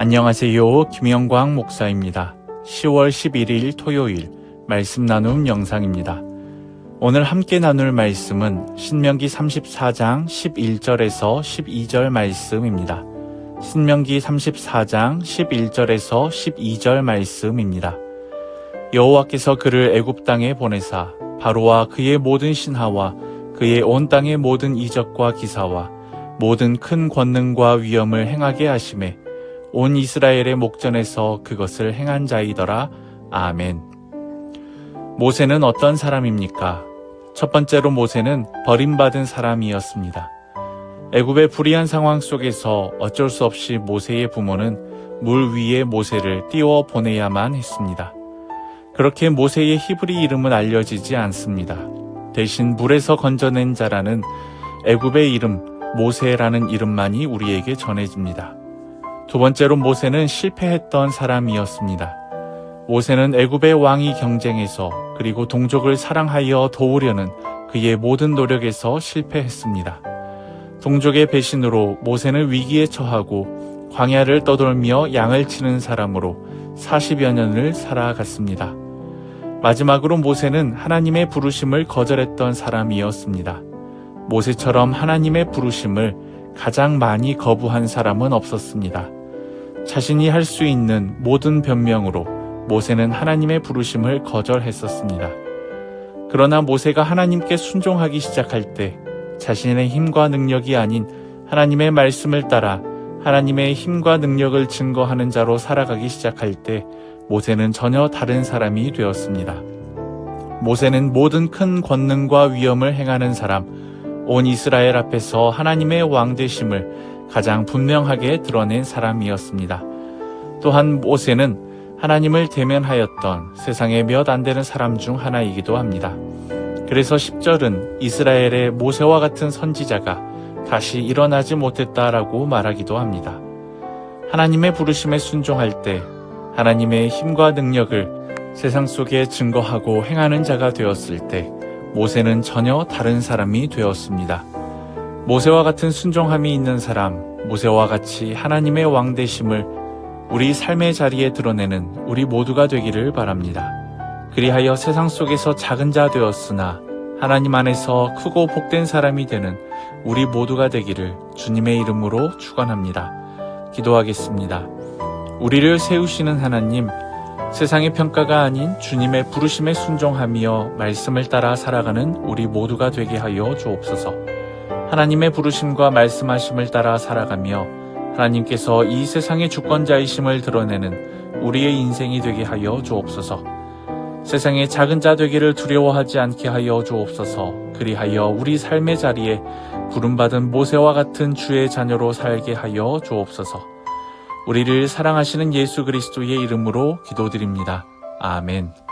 안녕하세요. 김영광 목사입니다. 10월 11일 토요일 말씀 나눔 영상입니다. 오늘 함께 나눌 말씀은 신명기 34장 11절에서 12절 말씀입니다. 신명기 34장 11절에서 12절 말씀입니다. 여호와께서 그를 애굽 땅에 보내사 바로와 그의 모든 신하와 그의 온 땅의 모든 이적과 기사와 모든 큰 권능과 위엄을 행하게 하심에 온 이스라엘의 목전에서 그것을 행한 자이더라. 아멘. 모세는 어떤 사람입니까? 첫 번째로 모세는 버림받은 사람이었습니다. 애굽의 불의한 상황 속에서 어쩔 수 없이 모세의 부모는 물 위에 모세를 띄워 보내야만 했습니다. 그렇게 모세의 히브리 이름은 알려지지 않습니다. 대신 물에서 건져낸 자라는 애굽의 이름 모세라는 이름만이 우리에게 전해집니다. 두 번째로 모세는 실패했던 사람이었습니다. 모세는 애굽의 왕이 경쟁에서 그리고 동족을 사랑하여 도우려는 그의 모든 노력에서 실패했습니다. 동족의 배신으로 모세는 위기에 처하고 광야를 떠돌며 양을 치는 사람으로 40여 년을 살아갔습니다. 마지막으로 모세는 하나님의 부르심을 거절했던 사람이었습니다. 모세처럼 하나님의 부르심을 가장 많이 거부한 사람은 없었습니다. 자신이 할 수 있는 모든 변명으로 모세는 하나님의 부르심을 거절했었습니다. 그러나 모세가 하나님께 순종하기 시작할 때 자신의 힘과 능력이 아닌 하나님의 말씀을 따라 하나님의 힘과 능력을 증거하는 자로 살아가기 시작할 때 모세는 전혀 다른 사람이 되었습니다. 모세는 모든 큰 권능과 위엄을 행하는 사람, 온 이스라엘 앞에서 하나님의 왕되심을 가장 분명하게 드러낸 사람이었습니다. 또한 모세는 하나님을 대면하였던 세상에 몇안 되는 사람 중 하나이기도 합니다. 그래서 10절은 이스라엘의 모세와 같은 선지자가 다시 일어나지 못했다라고 말하기도 합니다. 하나님의 부르심에 순종할 때 하나님의 힘과 능력을 세상 속에 증거하고 행하는 자가 되었을 때 모세는 전혀 다른 사람이 되었습니다. 모세와 같은 순종함이 있는 사람, 모세와 같이 하나님의 왕 되심을 우리 삶의 자리에 드러내는 우리 모두가 되기를 바랍니다. 그리하여 세상 속에서 작은 자 되었으나 하나님 안에서 크고 복된 사람이 되는 우리 모두가 되기를 주님의 이름으로 축원합니다. 기도하겠습니다. 우리를 세우시는 하나님, 세상의 평가가 아닌 주님의 부르심에 순종하며 말씀을 따라 살아가는 우리 모두가 되게 하여 주옵소서. 하나님의 부르심과 말씀하심을 따라 살아가며 하나님께서 이 세상의 주권자이심을 드러내는 우리의 인생이 되게 하여 주옵소서. 세상의 작은 자 되기를 두려워하지 않게 하여 주옵소서. 그리하여 우리 삶의 자리에 부름받은 모세와 같은 주의 자녀로 살게 하여 주옵소서. 우리를 사랑하시는 예수 그리스도의 이름으로 기도드립니다. 아멘.